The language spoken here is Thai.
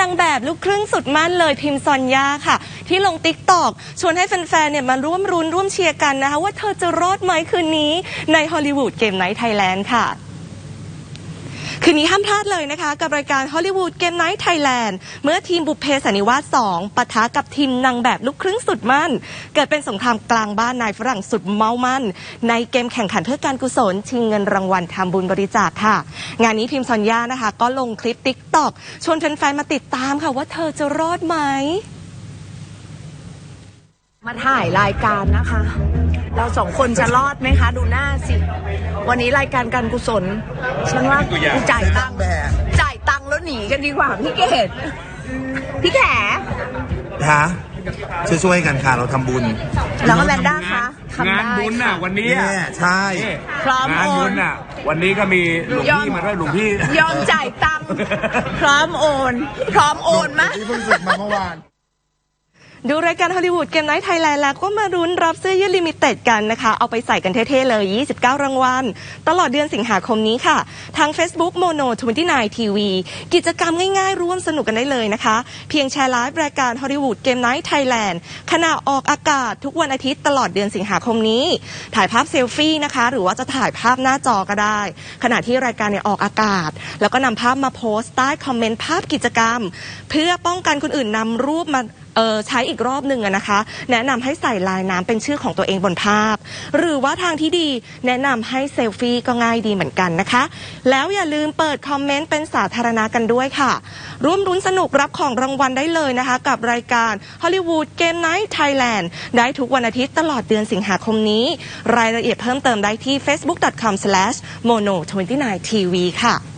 นางแบบลูกครึ่งสุดมั่นเลยพิมพ์ซอนยาค่ะ ที่ลงติ๊กตอกชวนให้แฟนๆเนี่ยมาร่วมรุนร่วมเชียร์กันนะคะ ว่าเธอจะรอดไหมคืนนี้ในฮอลลีวูดเกมไนท์ไทยแลนด์ค่ะ คืนนี้ห้ามพลาดเลยนะคะ กับรายการฮอลลีวูดเกมไนท์ไทยแลนด์เมื่อทีมบุพเพสันนิวาส2ปะทะกับทีมนางแบบลูกครึ่งสุดมั่น เกิดเป็นสงครามกลางบ้านนายฝรั่งสุดเมามั่น ในเกมแข่งขันเพื่อการกุศล ชิงเงินรางวัลทำบุญบริจาคค่ะ งานนี้พิมพ์ซอนย่านะคะ ก็ลงคลิปติ๊กต็อกชวนแฟนๆมาติดตามค่ะว่าเธอจะรอดไหม มาถ่ายรายการนะคะ เราสองคนจะรอดไหมคะ ดูหน้าสิ วันนี้รายการการกุศล ฉันว่ากูจ่ายตังค์จ่ายตังค์แล้วหนีกันดีกว่าพี่เกดพี่แขฮะช่วยๆกันค่ะเราทำบุญแล้วก็แมนด้าคะทำงานได้บุญน่ะ วันนี้เนี่ยอะใช่ นี่พร้อมงานโอบุนญน่ะ วันนี้ก็มีหลวงยอมพี่มาด้วยหลวงพี่ ยอมจ่ายตังค์พร้อมโอน พร้อมโอนมะ ที่เพิ่งสึกมาเมื่อวาน ดูรายการฮอลลีวูดเกมไนท์ไทยแลนด์แล้วก็มารุ้นรับเสื้อยืดลิมิเต็ดกันนะคะ เอาไปใส่กันเท่ ๆ เลย 29 รางวัล ตลอดเดือนสิงหาคมนี้ค่ะ ทาง Facebook Mono 29 TV กิจกรรมง่ายๆ ร่วมสนุกกันได้เลยนะคะ เพียงแชร์ไลฟ์รายการฮอลลีวูดเกมไนท์ไทยแลนด์ขณะออกอากาศทุกวันอาทิตย์ตลอดเดือนสิงหาคมนี้ ถ่ายภาพเซลฟี่นะคะ หรือว่าจะถ่ายภาพหน้าจอก็ได้ ขณะที่รายการเนี่ยออกอากาศ แล้วก็นำภาพมาโพสต์ใต้คอมเมนต์ภาพกิจกรรม เพื่อป้องกันคนอื่นนำรูปมา ใช้อีกรอบหนึ่งนะคะ แนะนำให้ใส่ลายน้ำเป็นชื่อของตัวเองบนภาพ หรือว่าทางที่ดีแนะนำให้เซลฟี่ก็ง่ายดีเหมือนกันนะคะ แล้วอย่าลืมเปิดคอมเมนต์เป็นสาธารณะกันด้วยค่ะ ร่วมรุ้นสนุกรับของรางวัลได้เลยนะคะ กับรายการ Hollywood Game Night Thailand ได้ทุกวันอาทิตย์ตลอดเดือนสิงหาคมนี้ รายละเอียดเพิ่มเติมได้ที่ facebook.com/mono29tv ค่ะ